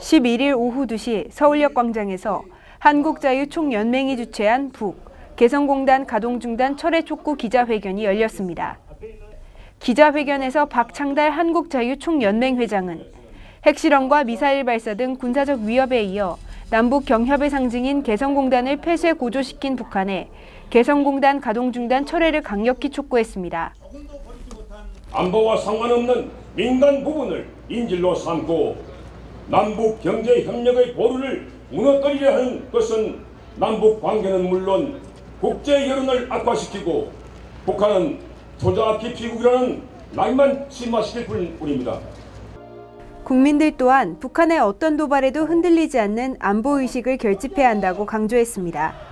11일 오후 2시 서울역 광장에서 한국자유총연맹이 주최한 북, 개성공단 가동 중단 철회 촉구 기자회견이 열렸습니다. 기자회견에서 박창달 한국자유총연맹 회장은 핵실험과 미사일 발사 등 군사적 위협에 이어 남북 경협의 상징인 개성공단을 폐쇄 고조시킨 북한에 개성공단 가동 중단 철회를 강력히 촉구했습니다. 안보와 상관없는 민간 부분을 인질로 삼고 남북 경제 협력의 보루를 무너뜨리려 하는 것은 남북 관계는 물론 국제 여론을 악화시키고 북한은 투자 기피국이라는 나이만 심화시킬 뿐입니다. 국민들 또한 북한의 어떤 도발에도 흔들리지 않는 안보 의식을 결집해야 한다고 강조했습니다.